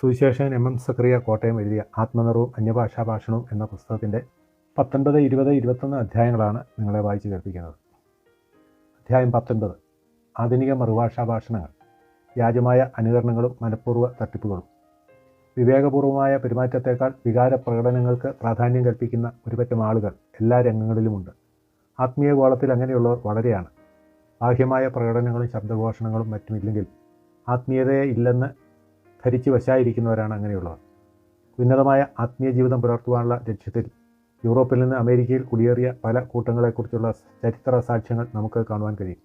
സുവിശേഷൻ M M സക്രിയ കോട്ടയം എഴുതിയ ആത്മനിർവും അന്യഭാഷാ ഭാഷണവും എന്ന പുസ്തകത്തിന്റെ പത്തൊൻപത് ഇരുപത് ഇരുപത്തൊന്ന് അധ്യായങ്ങളാണ് നിങ്ങളെ വായിച്ചു കേൾപ്പിക്കുന്നത്. അധ്യായം പത്തൊൻപത്. ആധുനിക മറുഭാഷാ ഭാഷണങ്ങൾ വ്യാജമായ അനുകരണങ്ങളും മനഃപൂർവ തട്ടിപ്പുകളും. വിവേകപൂർവമായ പെരുമാറ്റത്തേക്കാൾ വികാര പ്രകടനങ്ങൾക്ക് പ്രാധാന്യം കൽപ്പിക്കുന്ന ഒരുപറ്റം ആളുകൾ എല്ലാ രംഗങ്ങളിലുമുണ്ട്. ആത്മീയ ഗോളത്തിൽ അങ്ങനെയുള്ളവർ വളരെയാണ്. ബാഹ്യമായ പ്രകടനങ്ങളും ശബ്ദഘോഷണങ്ങളും മറ്റുമില്ലെങ്കിൽ ആത്മീയതയെ ഇല്ലെന്ന് ധരിച്ചു വശായിരിക്കുന്നവരാണ് അങ്ങനെയുള്ളവർ. ഉന്നതമായ ആത്മീയ ജീവിതം പുലർത്തുവാനുള്ള ലക്ഷ്യത്തിൽ യൂറോപ്പിൽ നിന്ന് അമേരിക്കയിൽ കുടിയേറിയ പല കൂട്ടങ്ങളെക്കുറിച്ചുള്ള ചരിത്ര സാക്ഷ്യങ്ങൾ നമുക്ക് കാണുവാൻ കഴിയും.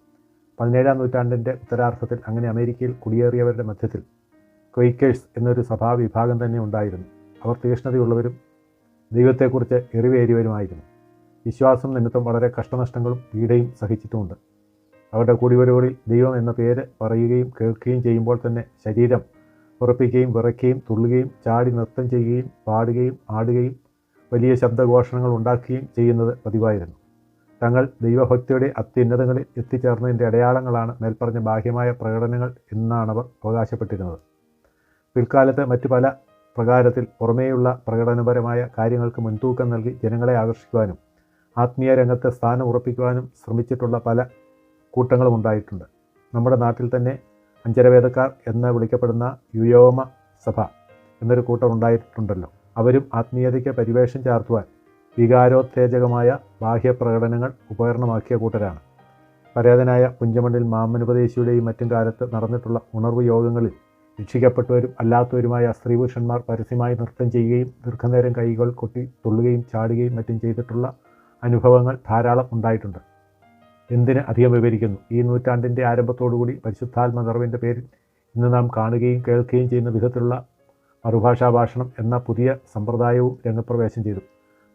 പതിനേഴാം നൂറ്റാണ്ടിന്റെ ഉത്തരാർത്ഥത്തിൽ അങ്ങനെ അമേരിക്കയിൽ കുടിയേറിയവരുടെ മധ്യത്തിൽ ക്വൈക്കേഴ്സ് എന്നൊരു സഭാവിഭാഗം തന്നെ ഉണ്ടായിരുന്നു. അവർ തീഷ്ണതയുള്ളവരും ദൈവത്തെക്കുറിച്ച് എറിവേരിയവരുമായിരുന്നു വിശ്വാസം നിമിത്തം വളരെ കഷ്ടനഷ്ടങ്ങളും പീഡയും സഹിച്ചിട്ടുമുണ്ട്. അവരുടെ കൂടിവരവുകളിൽ ദൈവം എന്ന പേര് പറയുകയും കേൾക്കുകയും ചെയ്യുമ്പോൾ തന്നെ ശരീരം ഉറപ്പിക്കുകയും വിറയ്ക്കുകയും തുള്ളുകയും ചാടി നൃത്തം ചെയ്യുകയും പാടുകയും ആടുകയും വലിയ ശബ്ദഘോഷണങ്ങൾ ഉണ്ടാക്കുകയും ചെയ്യുന്നത് പതിവായിരുന്നു. തങ്ങൾ ദൈവഭക്തിയുടെ അത്യുന്നതങ്ങളിൽ എത്തിച്ചേർന്നതിന്റെ അടയാളങ്ങളാണ് മേൽപ്പറഞ്ഞ ബാഹ്യമായ പ്രകടനങ്ങൾ എന്നാണവർ അവകാശപ്പെട്ടിരുന്നത്. പിൽക്കാലത്ത് മറ്റു പല പ്രകാരത്തിൽ പുറമേയുള്ള പ്രകടനപരമായ കാര്യങ്ങൾക്ക് മുൻതൂക്കം നൽകി ജനങ്ങളെ ആകർഷിക്കുവാനും ആത്മീയ രംഗത്ത് സ്ഥാനം ഉറപ്പിക്കുവാനും ശ്രമിച്ചിട്ടുള്ള പല കൂട്ടങ്ങളും ഉണ്ടായിട്ടുണ്ട്. നമ്മുടെ നാട്ടിൽ തന്നെ അഞ്ചരവേദക്കാർ എന്ന് വിളിക്കപ്പെടുന്ന യുയോമ സഭ എന്നൊരു കൂട്ടം ഉണ്ടായിട്ടുണ്ടല്ലോ. അവരും ആത്മീയതയ്ക്ക് പരിവേഷം ചാർത്തുവാൻ വികാരോത്തേജകമായ ബാഹ്യപ്രകടനങ്ങൾ ഉപകരണമാക്കിയ കൂട്ടരാണ്. പരേതനായ കുഞ്ചമണ്ണിൽ മാമനുപദേശിയുടെയും മറ്റും കാലത്ത് നടന്നിട്ടുള്ള ഉണർവ് യോഗങ്ങളിൽ രക്ഷിക്കപ്പെട്ടവരും അല്ലാത്തവരുമായ സ്ത്രീപുരുഷന്മാർ പരസ്യമായി നൃത്തം ചെയ്യുകയും ദീർഘനേരം കൈകൾ കൊട്ടി തുള്ളുകയും ചാടുകയും മറ്റും ചെയ്തിട്ടുള്ള അനുഭവങ്ങൾ ധാരാളം ഉണ്ടായിട്ടുണ്ട്. എന്തിന് അധികം വിവരിക്കുന്നു? ഈ നൂറ്റാണ്ടിന്റെ ആരംഭത്തോടുകൂടി പരിശുദ്ധാത്മ നിറവിന്റെ പേരിൽ ഇന്ന് നാം കാണുകയും കേൾക്കുകയും ചെയ്യുന്ന വിധത്തിലുള്ള മറുഭാഷാ ഭാഷണം എന്ന പുതിയ സമ്പ്രദായവും രംഗപ്രവേശം ചെയ്തു.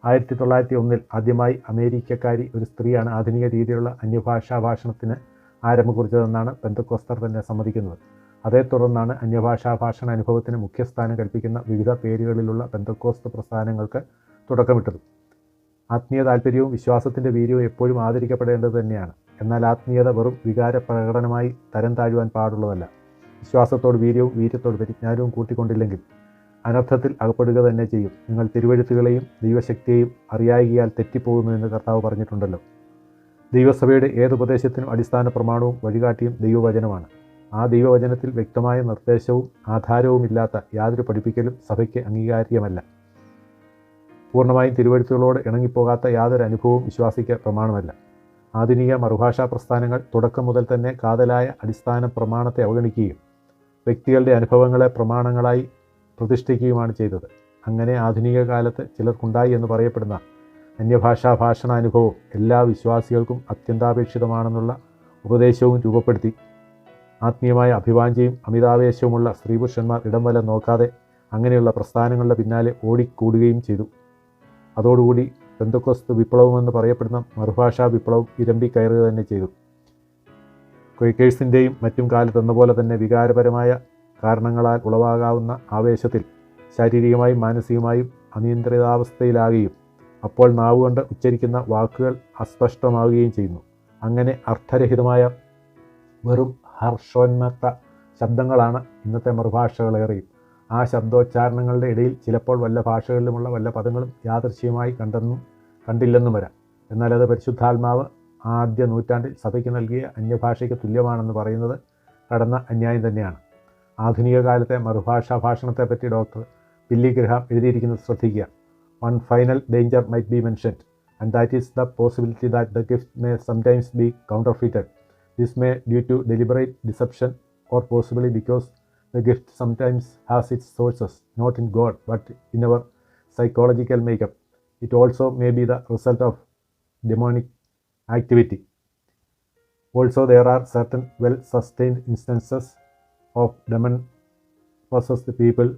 ആയിരത്തി തൊള്ളായിരത്തി ഒന്നിൽ ആദ്യമായി അമേരിക്കക്കാരി ഒരു സ്ത്രീയാണ് ആധുനിക രീതിയിലുള്ള അന്യഭാഷാ ഭാഷണത്തിന് ആരംഭം കുറിച്ചതെന്നാണ് ബന്ധുക്കോസ്തർ തന്നെ സമ്മതിക്കുന്നത്. അതേ തുടർന്നാണ് അന്യഭാഷാ ഭാഷണ അനുഭവത്തിന് മുഖ്യസ്ഥാനം കൽപ്പിക്കുന്ന വിവിധ പേരുകളിലുള്ള പെന്തക്കോസ്ത് പ്രസ്ഥാനങ്ങൾക്ക് തുടക്കമിട്ടത്. ആത്മീയ താല്പര്യവും വിശ്വാസത്തിന്റെ വീര്യവും എപ്പോഴും ആദരിക്കപ്പെടേണ്ടത് തന്നെയാണ്. എന്നാൽ ആത്മീയത വെറും വികാര പ്രകടനമായി തരം താഴുവാൻ പാടുള്ളതല്ല. വിശ്വാസത്തോട് വീര്യവും വീര്യത്തോട് പരിജ്ഞാനവും കൂട്ടിക്കൊണ്ടില്ലെങ്കിൽ അനർത്ഥത്തിൽ അകപ്പെടുക തന്നെ ചെയ്യും. നിങ്ങൾ തിരുവഴുത്തുകളെയും ദൈവശക്തിയെയും അറിയായികയാൽ തെറ്റിപ്പോകുന്നു എന്ന് കർത്താവ് പറഞ്ഞിട്ടുണ്ടല്ലോ. ദൈവസഭയുടെ ഏത് ഉപദേശത്തിനും അടിസ്ഥാന പ്രമാണവും വഴികാട്ടിയും ദൈവവചനമാണ്. ആ ദൈവവചനത്തിൽ വ്യക്തമായ നിർദ്ദേശവും ആധാരവുമില്ലാത്ത യാതൊരു പഠിപ്പിക്കലും സഭയ്ക്ക് അംഗീകാര്യമല്ല. പൂർണമായും തിരുവഴുത്തുകളോട് ഇണങ്ങിപ്പോകാത്ത യാതൊരു അനുഭവവും വിശ്വാസിക്ക് പ്രമാണമല്ല. ആധുനിക മറുഭാഷാ പ്രസ്ഥാനങ്ങൾ തുടക്കം മുതൽ തന്നെ കാതലായ അടിസ്ഥാന പ്രമാണത്തെ അവഗണിക്കുകയും വ്യക്തികളുടെ അനുഭവങ്ങളെ പ്രമാണങ്ങളായി പ്രതിഷ്ഠിക്കുകയുമാണ് ചെയ്തത്. അങ്ങനെ ആധുനിക കാലത്ത് ചിലർക്കുണ്ടായി എന്ന് പറയപ്പെടുന്ന അന്യഭാഷാ ഭാഷണാനുഭവം എല്ലാ വിശ്വാസികൾക്കും അത്യന്താപേക്ഷിതമാണെന്നുള്ള ഉപദേശവും രൂപപ്പെടുത്തി ആത്മീയമായ അഭിവാഞ്ചയും അമിതാവേശവുമുള്ള സ്ത്രീപുരുഷന്മാർ ഇടം വല നോക്കാതെ അങ്ങനെയുള്ള പ്രസ്ഥാനങ്ങളുടെ പിന്നാലെ ഓടിക്കൂടുകയും ചെയ്തു. അതോടുകൂടി ബന്ധുക്കോസ്തു വിപ്ലവമെന്ന് പറയപ്പെടുന്ന മറുഭാഷാ വിപ്ലവം ഇരമ്പി കയറുക തന്നെ ചെയ്തു. ക്വേക്കേഴ്സിന്റെയും മറ്റും കാലത്ത് എന്ന പോലെ തന്നെ വികാരപരമായ കാരണങ്ങളാൽ ഉളവാകാവുന്ന ആവേശത്തിൽ ശാരീരികമായും മാനസികമായും അനിയന്ത്രിതാവസ്ഥയിലാകുകയും അപ്പോൾ നാവുകൊണ്ട് ഉച്ചരിക്കുന്ന വാക്കുകൾ അസ്പഷ്ടമാവുകയും ചെയ്യുന്നു. അങ്ങനെ അർത്ഥരഹിതമായ വെറും ഹർഷോന്മത്ത ശബ്ദങ്ങളാണ് ഇന്നത്തെ മറുഭാഷകളേറെയും ആ ശബ്ദോച്ചാരണങ്ങളുടെ ഇടയിൽ ചിലപ്പോൾ വല്ല ഭാഷകളിലുമുള്ള വല്ല പദങ്ങളും യാദൃശ്യമായി കണ്ടെന്നും കണ്ടില്ലെന്നും വരാം. എന്നാൽ അത് പരിശുദ്ധാത്മാവ് ആദ്യ നൂറ്റാണ്ടിൽ സഭയ്ക്ക് നൽകിയ അന്യഭാഷയ്ക്ക് തുല്യമാണെന്ന് പറയുന്നത് കടന്ന അന്യായം തന്നെയാണ്. ആധുനിക കാലത്തെ മറുഭാഷാ ഭാഷണത്തെപ്പറ്റി ഡോക്ടർ ബില്ലി ഗ്രഹാം എഴുതിയിരിക്കുന്നത് ശ്രദ്ധിക്കുക. One final danger might be mentioned and that is the possibility that the gift may sometimes be counterfeited this may due to deliberate deception or possibly because the gift sometimes has its sources not in God but in our psychological makeup. It also may be the result of demonic activity. Also, there are certain well sustained instances of demon possessed people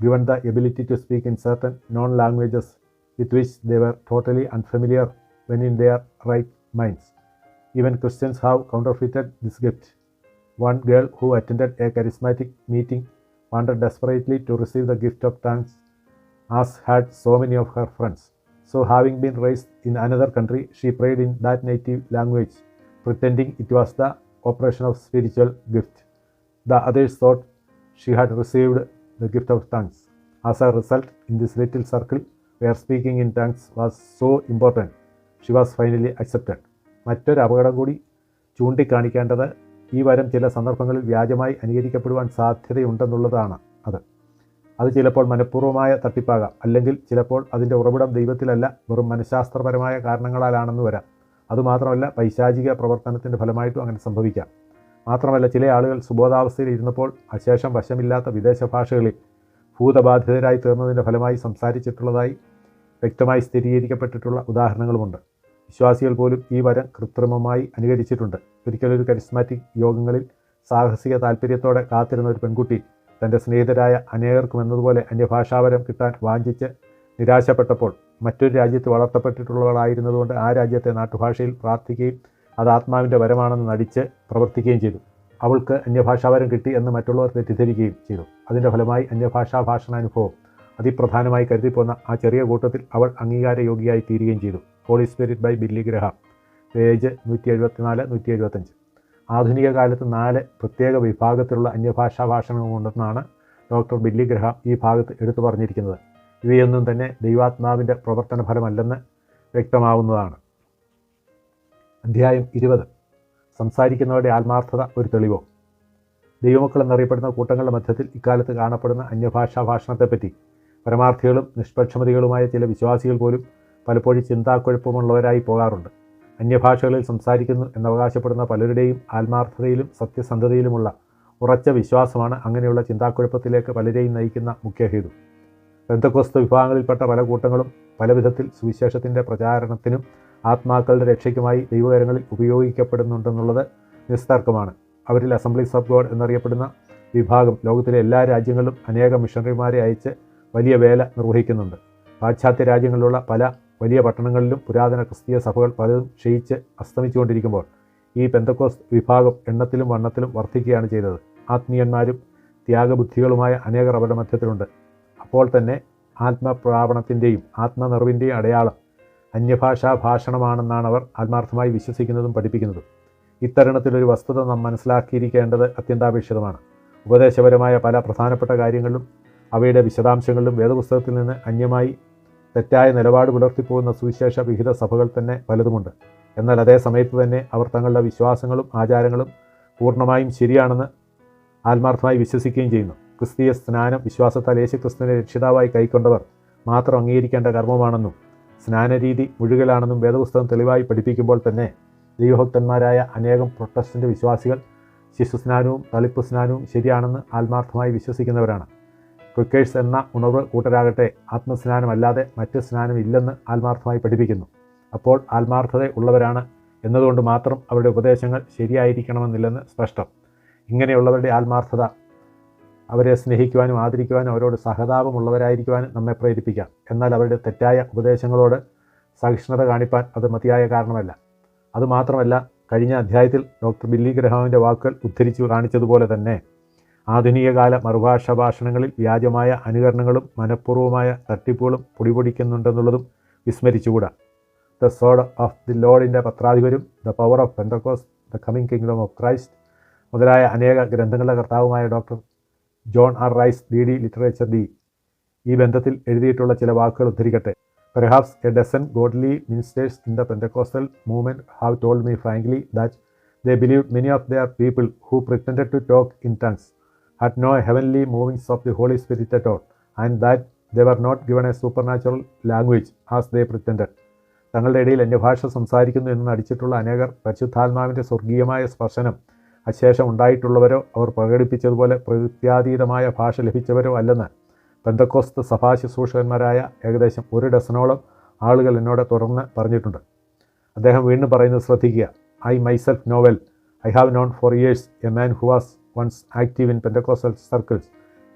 given the ability to speak in certain non languages with which they were totally unfamiliar when in their right minds. Even Christians have counterfeited this gift. One girl who attended a charismatic meeting wanted desperately to receive the gift of tongues, as had so many of her friends. So, having been raised in another country, she prayed in that native language, pretending it was the operation of spiritual gift. The others thought she had received the gift of tongues. As a result, in this little circle where speaking in tongues was so important, she was finally accepted. മറ്റൊരു അപകടം കൂടി ചൂണ്ടിക്കാണിക്കേണ്ടത് ഈ വരം ചില സന്ദർഭങ്ങളിൽ വ്യാജമായി അനുകരിക്കപ്പെടുവാൻ സാധ്യതയുണ്ടെന്നുള്ളതാണ് അത്. അത് ചിലപ്പോൾ മനഃപൂർവമായ തട്ടിപ്പാകാം അല്ലെങ്കിൽ ചിലപ്പോൾ അതിന്റെ ഉറവിടം ദൈവത്തിലല്ല വെറും മനഃശാസ്ത്രപരമായ കാരണങ്ങളാലാണെന്ന് വരാം. അതുമാത്രമല്ല പൈശാചിക പ്രവർത്തനത്തിന്റെ ഫലമായിട്ടും അങ്ങനെ സംഭവിക്കാം. മാത്രമല്ല ചില ആളുകൾ സുബോധാവസ്ഥയിൽ ഇരുന്നപ്പോൾ അശേഷം വശമില്ലാത്ത വിദേശ ഭാഷകളിൽ ഭൂതബാധിതരായി തീർന്നതിന്റെ ഫലമായി സംസാരിച്ചിട്ടുള്ളതായി വ്യക്തമായി സ്ഥിരീകരിക്കപ്പെട്ടിട്ടുള്ള ഉദാഹരണങ്ങളുമുണ്ട്. വിശ്വാസികൾ പോലും ഈ വരം കൃത്രിമമായി അനുകരിച്ചിട്ടുണ്ട്. ഒരിക്കലൊരു കരിസ്മാറ്റിക് യോഗങ്ങളിൽ സാഹസിക താല്പര്യത്തോടെ കാത്തിരുന്ന ഒരു പെൺകുട്ടി തന്റെ സ്നേഹിതരായ അനേകർക്കും എന്നതുപോലെ അന്യഭാഷാവരം കിട്ടാൻ വാഞ്ചിച്ച് നിരാശപ്പെട്ടപ്പോൾ മറ്റൊരു രാജ്യത്ത് വളർത്തപ്പെട്ടിട്ടുള്ളവളായിരുന്നതുകൊണ്ട് ആ രാജ്യത്തെ നാട്ടുഭാഷയിൽ പ്രാർത്ഥിക്കുകയും അത് ആത്മാവിന്റെ വരമാണെന്ന് നടിച്ച് പ്രവർത്തിക്കുകയും ചെയ്തു. അവൾക്ക് അന്യഭാഷാവരം കിട്ടി എന്ന് മറ്റുള്ളവർ തെറ്റിദ്ധരിക്കുകയും ചെയ്തു. അതിന്റെ ഫലമായി അന്യഭാഷാ ഭാഷണാനുഭവം അതിപ്രധാനമായി കരുതിപ്പോന്ന ആ ചെറിയ കൂട്ടത്തിൽ അവൾ അംഗീകാരയോഗ്യയായി തീരുകയും ചെയ്തു. Holy spirit by Billy Graham page നൂറ്റി എഴുപത്തിനാല് നൂറ്റി എഴുപത്തഞ്ച് ആധുനിക കാലത്ത് നാല് പ്രത്യേക വിഭാഗത്തിലുള്ള അന്യഭാഷാ ഭാഷണമുണ്ടെന്നാണ് ഡോക്ടർ ബില്ലി ഗ്രഹാം ഈ ഭാഗത്ത് എടുത്തു പറഞ്ഞിരിക്കുന്നത്. ഇവയൊന്നും തന്നെ ദൈവാത്മാവിന്റെ പ്രവർത്തന ഫലമല്ലെന്ന് വ്യക്തമാവുന്നതാണ്. അധ്യായം ഇരുപത്. സംസാരിക്കുന്നവരുടെ ആത്മാർത്ഥത ഒരു തെളിവോ? ദൈവമക്കൾ എന്നറിയപ്പെടുന്ന കൂട്ടങ്ങളുടെ മധ്യത്തിൽ ഇക്കാലത്ത് കാണപ്പെടുന്ന അന്യഭാഷാ ഭാഷണത്തെപ്പറ്റി പരമാർത്ഥികളും നിഷ്പക്ഷമതികളുമായ ചില വിശ്വാസികൾ പോലും പലപ്പോഴും ചിന്താക്കുഴപ്പമുള്ളവരായി പോകാറുണ്ട്. അന്യഭാഷകളിൽ സംസാരിക്കുന്നു എന്നവകാശപ്പെടുന്ന പലരുടെയും ആത്മാർത്ഥതയിലും സത്യസന്ധതയിലുമുള്ള ഉറച്ച വിശ്വാസമാണ് അങ്ങനെയുള്ള ചിന്താക്കുഴപ്പത്തിലേക്ക് പലരെയും നയിക്കുന്ന മുഖ്യഹേതു ബന്ധക്കോസ്ത വിഭാഗങ്ങളിൽപ്പെട്ട പല കൂട്ടങ്ങളും പലവിധത്തിൽ സുവിശേഷത്തിന്റെ പ്രചാരണത്തിനും ആത്മാക്കളുടെ രക്ഷയ്ക്കുമായി ദൈവകരങ്ങളിൽ ഉപയോഗിക്കപ്പെടുന്നുണ്ടെന്നുള്ളത് നിസ്തർക്കമാണ്. അവരിൽ അസംബ്ലീസ് ഓഫ് ഗോഡ് എന്നറിയപ്പെടുന്ന വിഭാഗം ലോകത്തിലെ എല്ലാ രാജ്യങ്ങളിലും അനേകം മിഷണറിമാരെ അയച്ച് വലിയ വേല നിർവഹിക്കുന്നുണ്ട്. പാശ്ചാത്യ രാജ്യങ്ങളിലുള്ള പല വലിയ പട്ടണങ്ങളിലും പുരാതന ക്രിസ്തീയ സഭകൾ പലതും ക്ഷയിച്ച് അസ്തമിച്ചുകൊണ്ടിരിക്കുമ്പോൾ ഈ പെന്തക്കോസ് വിഭാഗം എണ്ണത്തിലും വണ്ണത്തിലും വർദ്ധിക്കുകയാണ് ചെയ്തത്. ആത്മീയന്മാരും ത്യാഗബുദ്ധികളുമായ അനേകർ അവരുടെ മധ്യത്തിലുണ്ട്. അപ്പോൾ തന്നെ ആത്മപ്രാപണത്തിന്റെയും ആത്മനിർവിന്റെയും അടയാളം അന്യഭാഷാ ഭാഷണമാണെന്നാണ് അവർ ആത്മാർത്ഥമായി വിശ്വസിക്കുന്നതും പഠിപ്പിക്കുന്നതും. ഇത്തരണത്തിലൊരു വസ്തുത നാം മനസ്സിലാക്കിയിരിക്കേണ്ടത് അത്യന്താപേക്ഷിതമാണ്. ഉപദേശപരമായ പല പ്രധാനപ്പെട്ട കാര്യങ്ങളിലും അവയുടെ വിശദാംശങ്ങളിലും വേദപുസ്തകത്തിൽ നിന്ന് അന്യമായി തെറ്റായ നിലപാട് പുലർത്തിപ്പോകുന്ന സുവിശേഷ വിഹിത സഭകൾ തന്നെ പലതുമുണ്ട്. എന്നാൽ അതേ സമയത്ത് തന്നെ അവർ തങ്ങളുടെ വിശ്വാസങ്ങളും ആചാരങ്ങളും പൂർണമായും ശരിയാണെന്ന് ആത്മാർത്ഥമായി വിശ്വസിക്കുകയും ചെയ്യുന്നു. ക്രിസ്തീയ സ്നാനം വിശ്വാസത്താൽ യേശു ക്രിസ്തുവിനെ രക്ഷിതാവായി കൈക്കൊണ്ടവർ മാത്രം അംഗീകരിക്കേണ്ട കർമ്മമാണെന്നും സ്നാനരീതി മുഴുകലാണെന്നും വേദപുസ്തകം തെളിവായി പഠിപ്പിക്കുമ്പോൾ തന്നെ ദൈവഭക്തന്മാരായ അനേകം പ്രൊട്ടസ്റ്റന്റ് വിശ്വാസികൾ ശിശു സ്നാനവും തളിപ്പ് സ്നാനവും ശരിയാണെന്ന് ആത്മാർത്ഥമായി വിശ്വസിക്കുന്നവരാണ്. ക്രിക്കേഴ്സ് എന്ന ഉണർവ് കൂട്ടരാകട്ടെ. ആത്മസ്നാനമല്ലാതെ മറ്റ് സ്നാനം ഇല്ലെന്ന് ആത്മാർത്ഥമായി പഠിപ്പിക്കുന്നു. അപ്പോൾ ആത്മാർത്ഥത ഉള്ളവരാണ് എന്നതുകൊണ്ട് മാത്രം അവരുടെ ഉപദേശങ്ങൾ ശരിയായിരിക്കണമെന്നില്ലെന്ന് സ്പഷ്ടം. ഇങ്ങനെയുള്ളവരുടെ ആത്മാർത്ഥത അവരെ സ്നേഹിക്കുവാനും ആദരിക്കുവാനും അവരോട് സഹതാപമുള്ളവരായിരിക്കുവാനും നമ്മെ പ്രേരിപ്പിക്കാം. എന്നാൽ അവരുടെ തെറ്റായ ഉപദേശങ്ങളോട് സഹിഷ്ണുത കാണിപ്പാൻ അത് മതിയായ കാരണമല്ല. അതുമാത്രമല്ല കഴിഞ്ഞ അധ്യായത്തിൽ ഡോക്ടർ ബില്ലി ഗ്രഹാമിന്റെ വാക്കുകൾ ഉദ്ധരിച്ചു കാണിച്ചതുപോലെ തന്നെ ആധുനികകാല മറുഭാഷ ഭാഷണങ്ങളിൽ വ്യാജമായ അനുകരണങ്ങളും മനഃപൂർവമായ തട്ടിപ്പുകളും പൊടിപൊടിക്കുന്നുണ്ടെന്നുള്ളതും വിസ്മരിച്ചുകൂടാ. ദ സോഡ് ഓഫ് ദി ലോഡിന്റെ പത്രാധിപരും the power of Pentecost the coming kingdom of Christ മുതലായ അനേക ഗ്രന്ഥങ്ങളുടെ കർത്താവുമായ doctor John R Rice D D literature D ഈ ബന്ധത്തിൽ എഴുതിയിട്ടുള്ള ചില വാക്കുകൾ ഉദ്ധരിക്കട്ടെ. Perhaps a dozen godly ministers in the Pentecostal movement have told me frankly that they believe many of their people who pretend to talk in tongues had no heavenly movings of the Holy Spirit at all, and that they were not given a supernatural language as they pretended. തങ്ങളുടെ ഇടയിൽ അന്യഭാഷ സംസാരിക്കുന്നു എന്ന് നടിച്ചിട്ടുള്ള അനേകർ പരിശുദ്ധാത്മാവിന്റെ സ്വർഗീയമായ സ്പർശനം അശേഷം ഉണ്ടായിട്ടുള്ളവരോ അവർ പ്രകടിപ്പിച്ചതുപോലെ പ്രകൃത്യാതീതമായ ഭാഷ ലഭിച്ചവരോ അല്ലെന്ന് ബന്ധക്കോസ്ത് സഭാ ശുശ്രൂഷകന്മാരായ ഏകദേശം ഒരു ഡസനോളം ആളുകൾ എന്നോട് തുറന്ന് പറഞ്ഞിട്ടുണ്ട് അദ്ദേഹം വീണ്ടും പറയുന്നത് ശ്രദ്ധിക്കുക I myself know well I have known for years a man who was once active in Pentecostal circles,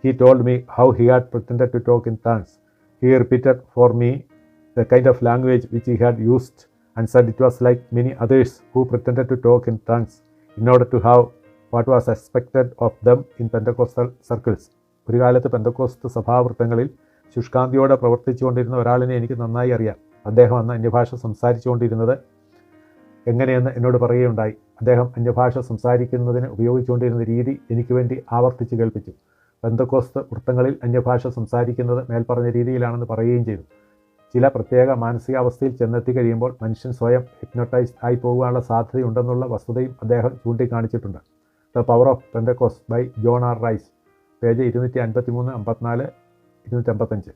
he told me how he had pretended to talk in tongues. He repeated for me the kind of language which he had used and said it was like many others who pretended to talk in tongues in order to have what was expected of them in Pentecostal circles. ഒരു കാലത്ത് പെന്തക്കോസ്ത് സഭാവൃത്തങ്ങളിൽ ശുഷ്കാന്തിയോടെ പ്രവർത്തിച്ചുകൊണ്ടിരുന്ന ഒരാളിനെ എനിക്ക് നന്നായി അറിയാം അദ്ദേഹം അന്ന് അന്യഭാഷ സംസാരിച്ചുകൊണ്ടിരുന്നത് എങ്ങനെയെന്ന് എന്നോട് പറയുകയുണ്ടായി. അദ്ദേഹം അന്യഭാഷ സംസാരിക്കുന്നതിന് ഉപയോഗിച്ചുകൊണ്ടിരുന്ന രീതി എനിക്ക് വേണ്ടി ആവർത്തിച്ച് കേൾപ്പിച്ചു. ബന്ധക്കോസ്ത് വൃത്തങ്ങളിൽ അന്യഭാഷ സംസാരിക്കുന്നത് മേൽപ്പറഞ്ഞ രീതിയിലാണെന്ന് പറയുകയും ചെയ്തു. ചില പ്രത്യേക മാനസികാവസ്ഥയിൽ ചെന്നെത്തി കഴിയുമ്പോൾ മനുഷ്യൻ സ്വയം ഹിപ്നോട്ടൈസ് ആയി പോകാനുള്ള സാധ്യതയുണ്ടെന്നുള്ള വസ്തുതയും അദ്ദേഹം ചൂണ്ടിക്കാണിച്ചിട്ടുണ്ട്. The power of Pentecost by John R Rice. Page ഇരുന്നൂറ്റി അൻപത്തി മൂന്ന് അമ്പത്തിനാല് ഇരുന്നൂറ്റി അമ്പത്തഞ്ച്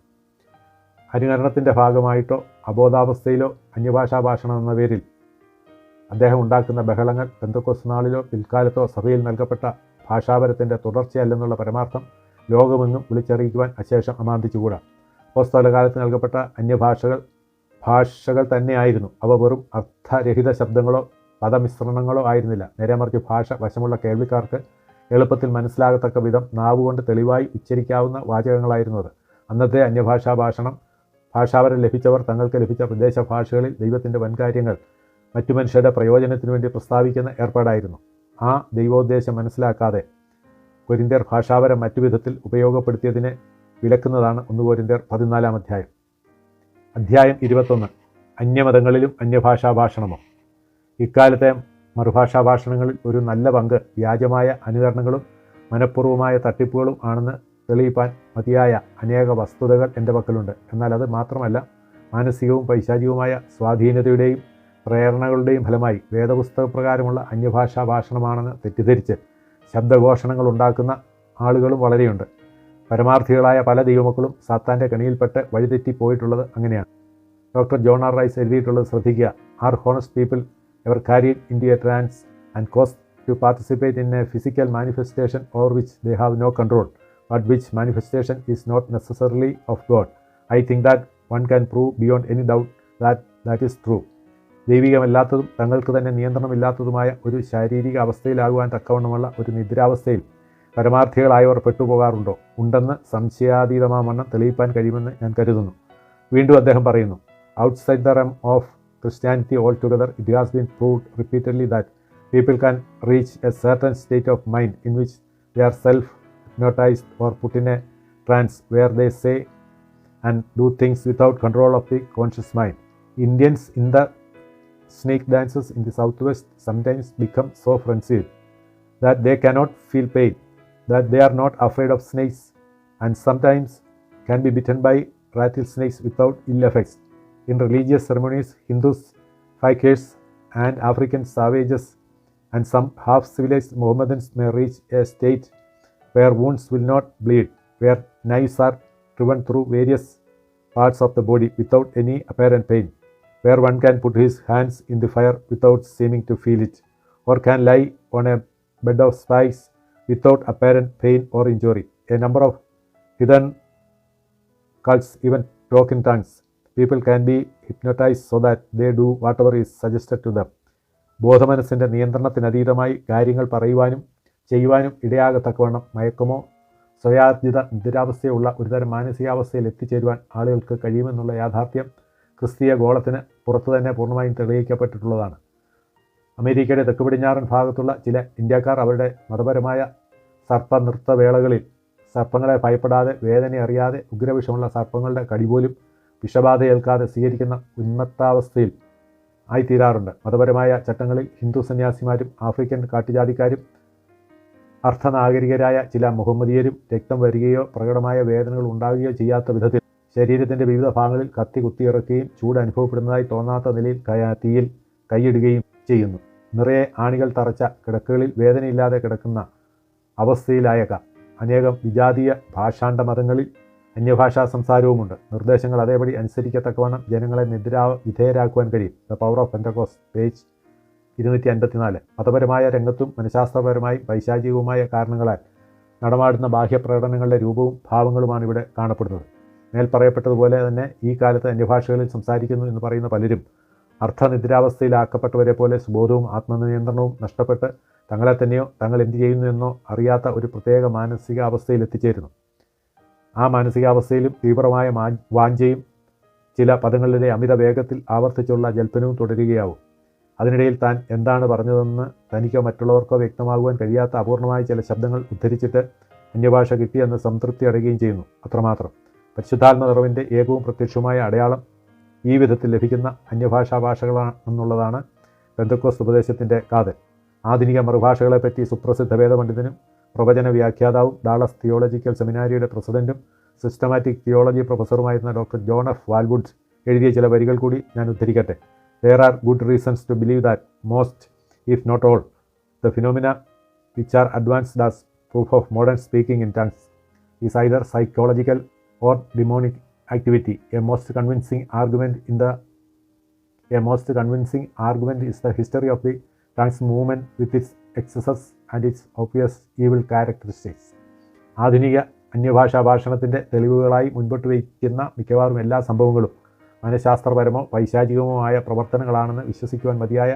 അനുകരണത്തിന്റെ ഭാഗമായിട്ടോ അബോധാവസ്ഥയിലോ അന്യഭാഷാ ഭാഷണം എന്ന പേരിൽ അദ്ദേഹം ഉണ്ടാക്കുന്ന ബഹളങ്ങൾ പെന്തക്കോസ് നാളിലോ പിൽക്കാലത്തോ സഭയിൽ നൽകപ്പെട്ട ഭാഷാപരത്തിന്റെ തുടർച്ചയല്ലെന്നുള്ള പരമാർത്ഥം ലോകമെങ്ങും വിളിച്ചറിയിക്കുവാൻ അശേഷം അമാന്തിച്ചുകൂടാ. അപ്പോസ്തലകാലത്ത് നൽകപ്പെട്ട അന്യഭാഷകൾ ഭാഷകൾ തന്നെയായിരുന്നു. അവ വെറും അർത്ഥരഹിത ശബ്ദങ്ങളോ പദമിശ്രണങ്ങളോ ആയിരുന്നില്ല. നേരെമറിച്ച് ഭാഷ വശമുള്ള കേൾവിക്കാർക്ക് എളുപ്പത്തിൽ മനസ്സിലാകത്തക്ക വിധം നാവുകൊണ്ട് തെളിവായി ഉച്ചരിക്കാവുന്ന വാചകങ്ങളായിരുന്നു അത്. അന്നത്തെ അന്യഭാഷാ ഭാഷണം ഭാഷാപരം ലഭിച്ചവർ തങ്ങൾക്ക് ലഭിച്ച പ്രദേശ ഭാഷകളിൽ ദൈവത്തിന്റെ വൻകാര്യങ്ങൾ മറ്റു മനുഷ്യരുടെ പ്രയോജനത്തിനു വേണ്ടി പ്രസ്താവിക്കുന്ന ഏർപ്പാടായിരുന്നു. ആ ദൈവോദ്ദേശം മനസ്സിലാക്കാതെ കൊരിന്ത്യർ ഭാഷാപരം മറ്റു വിധത്തിൽ ഉപയോഗപ്പെടുത്തിയതിനെ വിലക്കുന്നതാണ് ഒന്ന് കൊരിന്ത്യർ പതിനാലാം അധ്യായം. അധ്യായം ഇരുപത്തൊന്ന്. അന്യമതങ്ങളിലും അന്യഭാഷാ ഭാഷണമോ ഇക്കാലത്തെ മറുഭാഷാ ഭാഷണങ്ങളിൽ ഒരു നല്ല പങ്ക് വ്യാജമായ അനുകരണങ്ങളും മനഃപൂർവമായ തട്ടിപ്പുകളും ആണെന്ന് തെളിയിപ്പാൻ മതിയായ അനേക വസ്തുതകൾ എന്റെ പക്കലുണ്ട്. എന്നാൽ അത് മാത്രമല്ല മാനസികവും പൈശാചികവുമായ സ്വാധീനതയുടെയും പ്രേരണകളുടെയും ഫലമായി വേദപുസ്തകപ്രകാരമുള്ള അന്യഭാഷാ ഭാഷണമാണെന്ന് തെറ്റിദ്ധരിച്ച് ശബ്ദഘോഷണങ്ങൾ ഉണ്ടാക്കുന്ന ആളുകളും വളരെയുണ്ട്. പരമാർത്ഥികളായ പല ദൈവമക്കളും സാത്താന്റെ കണിയിൽപ്പെട്ട് വഴിതെറ്റിപ്പോയിട്ടുള്ളത് അങ്ങനെയാണ്. ഡോക്ടർ ജോൺ ആർ റൈസ് എഴുതിയിട്ടുള്ളത് ശ്രദ്ധിക്കുക. Are honest people ever carried in trance and cause to participate in a physical manifestation or which they have no control but which manifestation is not necessarily of God. I think that one can prove beyond any doubt that that is true. ദൈവികമല്ലാത്തതും തങ്ങൾക്ക് തന്നെ നിയന്ത്രണമില്ലാത്തതുമായ ഒരു ശാരീരിക അവസ്ഥയിലാകുവാൻ തക്കവണ്ണമുള്ള ഒരു നിദ്രാവസ്ഥയിൽ പരമാർത്ഥികളായവർ പെട്ടുപോകാറുണ്ടോ? ഉണ്ടെന്ന് സംശയാതീതമാവണ്ണം തെളിയിപ്പാൻ കഴിയുമെന്ന് ഞാൻ കരുതുന്നു. വീണ്ടും അദ്ദേഹം പറയുന്നു outside the realm of Christianity altogether it has been proved repeatedly that people can reach a certain state of mind in which they are self hypnotized or put in a trance where they say and do things without control of the conscious mind Indians in the snake dancers in the southwest sometimes become so frenzied that they cannot feel pain, that they are not afraid of snakes, and sometimes can be bitten by rattlesnakes without ill effects. In religious ceremonies, Hindus, fakirs, and African savages and some half civilized Mohammedans may reach a state where wounds will not bleed, where knives are driven through various parts of the body without any apparent pain, where one can put his hands in the fire without seeming to feel it, or can lie on a bed of spice without apparent pain or injury. A number of hidden cults even talk in tongues. People can be hypnotized so that they do whatever is suggested to them. ബോധമനസ്സിന്റെ നിയന്ത്രണത്തിനതീതമായി കാര്യങ്ങൾ പറയുവാനും ചെയ്യുവാനും ഇടയാകത്തക്കവണ്ണം മയക്കമോ സ്വയാർജിത നിദ്രാവസ്ഥയുള്ള ഒരുതരം മാനസികാവസ്ഥയിൽ എത്തിച്ചേരുവാൻ ആളുകൾക്ക് കഴിയുമെന്നുള്ള യാഥാർത്ഥ്യം ക്രിസ്തീയ ഗോളത്തിന് പുറത്തു തന്നെ പൂർണമായും തെളിയിക്കപ്പെട്ടിട്ടുള്ളതാണ്. അമേരിക്കയുടെ തെക്ക് പടിഞ്ഞാറൻ ഭാഗത്തുള്ള ചില ഇന്ത്യക്കാർ അവരുടെ മതപരമായ സർപ്പനൃത്തവേളകളിൽ സർപ്പങ്ങളെ ഭയപ്പെടാതെ വേദന അറിയാതെ ഉഗ്രവിഷമുള്ള സർപ്പങ്ങളുടെ കടിപോലും വിഷബാധയേൽക്കാതെ സ്വീകരിക്കുന്ന ഉന്മത്താവസ്ഥയിൽ ആയിത്തീരാറുണ്ട്. മതപരമായ ചട്ടങ്ങളിൽ ഹിന്ദു സന്യാസിമാരും ആഫ്രിക്കൻ കാട്ടുജാതിക്കാരും അർത്ഥനാഗരികരായ ചില മുഹമ്മദീയരും രക്തം വരികയോ പ്രകടമായ വേദനകൾ ഉണ്ടാവുകയോ ചെയ്യാത്ത വിധത്തിൽ ശരീരത്തിന്റെ വിവിധ ഭാഗങ്ങളിൽ കത്തി കുത്തിയിറക്കുകയും ചൂട് അനുഭവപ്പെടുന്നതായി തോന്നാത്ത നിലയിൽ തീയിൽ കൈയിടുകയും ചെയ്യുന്നു. നിറയെ ആണികൾ തറച്ച കിടക്കുകളിൽ വേദനയില്ലാതെ കിടക്കുന്ന അവസ്ഥയിലായക അനേകം വിജാതീയ ഭാഷാണ്ഡ മതങ്ങളിൽ അന്യഭാഷാ സംസാരവുമുണ്ട്. നിർദ്ദേശങ്ങൾ അതേപടി അനുസരിക്കത്തക്കവണ്ണം ജനങ്ങളെ നിദ്രാ വിധേയരാക്കുവാൻ കഴിയും. The power of Pentecost page ഇരുന്നൂറ്റി അൻപത്തിനാല് മതപരമായ രംഗത്തും മനഃശാസ്ത്രപരമായും വൈശാചികവുമായ കാരണങ്ങളാൽ നടമാടുന്ന ബാഹ്യപ്രകടനങ്ങളുടെ രൂപവും ഭാവങ്ങളുമാണ് ഇവിടെ കാണപ്പെടുന്നത്. മേൽ പറയപ്പെട്ടതുപോലെ തന്നെ ഈ കാലത്ത് അന്യഭാഷകളിൽ സംസാരിക്കുന്നു എന്ന് പറയുന്ന പലരും അർത്ഥനിദ്രാവസ്ഥയിലാക്കപ്പെട്ടവരെ പോലെ സുബോധവും ആത്മനിയന്ത്രണവും നഷ്ടപ്പെട്ട് തങ്ങളെ തന്നെയോ തങ്ങൾ എന്ത് ചെയ്യുന്നു എന്നോ അറിയാത്ത ഒരു പ്രത്യേക മാനസികാവസ്ഥയിൽ എത്തിച്ചേരുന്നു. ആ മാനസികാവസ്ഥയിലും തീവ്രമായ വാഞ്ചയും ചില പദങ്ങളിലെ അമിത വേഗത്തിൽ ആവർത്തിച്ചുള്ള ജൽപ്പനവും തുടരുകയാവും. അതിനിടയിൽ താൻ എന്താണ് പറഞ്ഞതെന്ന് തനിക്കോ മറ്റുള്ളവർക്കോ വ്യക്തമാകുവാൻ കഴിയാത്ത അപൂർണമായ ചില ശബ്ദങ്ങൾ ഉദ്ധരിച്ചിട്ട് അന്യഭാഷ കിട്ടിയെന്ന് സംതൃപ്തി അടയുകയും ചെയ്യുന്നു. അത്രമാത്രം. പരിശുദ്ധാത്മ നിറവിന്റെ ഏകവും പ്രത്യക്ഷവുമായ അടയാളം ഈ വിധത്തിൽ ലഭിക്കുന്ന അന്യഭാഷാ ഭാഷകളാണെന്നുള്ളതാണ് ബന്ധക്കോസ് ഉപദേശത്തിന്റെ കാതൽ. ആധുനിക മറുഭാഷകളെപ്പറ്റി സുപ്രസിദ്ധ വേദപണ്ഡിതനും പ്രവചന വ്യാഖ്യാതാവും ഡാളസ് തിയോളജിക്കൽ സെമിനാരിയുടെ പ്രസിഡന്റും സിസ്റ്റമാറ്റിക് തിയോളജി പ്രൊഫസറുമായിരുന്ന ഡോക്ടർ ജോൺ എഫ് വാൽവുഡ്സ് എഴുതിയ ചില വരികൾ കൂടി ഞാൻ ഉദ്ധരിക്കട്ടെ. There are good reasons to believe that most if not all the phenomena which are advanced as proof of modern speaking in tongues is either psychological or demonic activity. A most convincing argument in the a most convincing argument is the history of the trans movement with its excesses and its obvious evil characteristics. ആധുനിക അന്യഭാഷാ ഭാഷണത്തിന്റെ തെളിവുകളായി മുൻപോട്ട് വയ്ക്കുന്ന മിക്കവാറും എല്ലാ സംഭവങ്ങളും മനഃശാസ്ത്രപരമോ വൈശാചികമോ ആയ പ്രവർത്തനങ്ങളാണെന്ന് വിശ്വസിക്കുവാൻ മതിയായ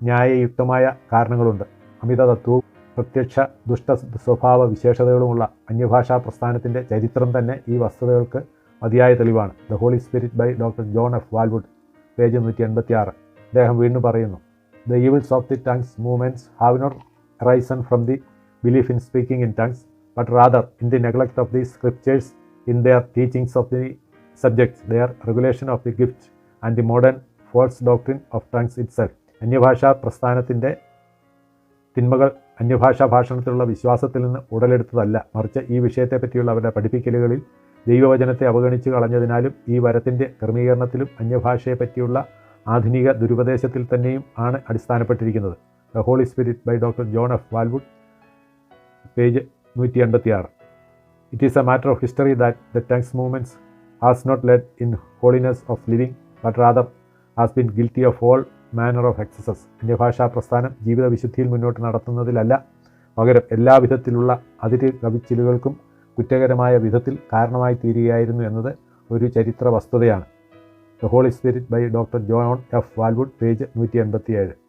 ന്യായയുക്തമായ കാരണങ്ങളുണ്ട് അമിതതത്വവും പ്രത്യക്ഷ ദുഷ്ട സ്വഭാവ വിശേഷതകളുമുള്ള അന്യഭാഷാ പ്രസ്ഥാനത്തിന്റെ ചരിത്രം തന്നെ ഈ വസ്തുതകൾക്ക് മതിയായ തെളിവാണ്. The Holy Spirit by doctor John F Walvoord page നൂറ്റി എൺപത്തി ആറ് അദ്ദേഹം വീണ്ടും പറയുന്നു the evils of the tongues movements have not risen from the belief in speaking in tongues but rather in the neglect of the scriptures in their teachings of the subjects their regulation of the gift and the modern false doctrine of tongues itself അന്യഭാഷാ പ്രസ്ഥാനത്തിന്റെ തിന്മകൾ അന്യഭാഷാ ഭാഷണത്തിലുള്ള വിശ്വാസത്തിൽ നിന്ന് ഉടലെടുത്തതല്ല. മറിച്ച് ഈ വിഷയത്തെപ്പറ്റിയുള്ള അവരുടെ പഠിപ്പിക്കലുകളിൽ ദൈവവചനത്തെ അവഗണിച്ച് കളഞ്ഞതിനാലും ഈ വരത്തിന്റെ ക്രമീകരണത്തിലും അന്യഭാഷയെപ്പറ്റിയുള്ള ആധുനിക ദുരുപദേശത്തിൽ തന്നെയും ആണ് അടിസ്ഥാനപ്പെട്ടിരിക്കുന്നത്. The Holy Spirit by doctor John F Walvoord page നൂറ്റി എൺപത്തിയാറ് it is a matter of history that the tongues movements has not led in holiness of living but rather has been guilty of all manner of excesses അന്യഭാഷാ പ്രസ്ഥാനം ജീവിത വിശുദ്ധിയിൽ മുന്നോട്ട് നടത്തുന്നതിലല്ല. പകരം എല്ലാ വിധത്തിലുള്ള അതിര് കവിച്ചിലുകൾക്കും കുറ്റകരമായ വിധത്തിൽ കാരണമായി തീരുകയായിരുന്നു എന്നത് ഒരു ചരിത്ര വസ്തുതയാണ്. The Holy Spirit by doctor John F Walvoord page നൂറ്റി എൺപത്തിയേഴ്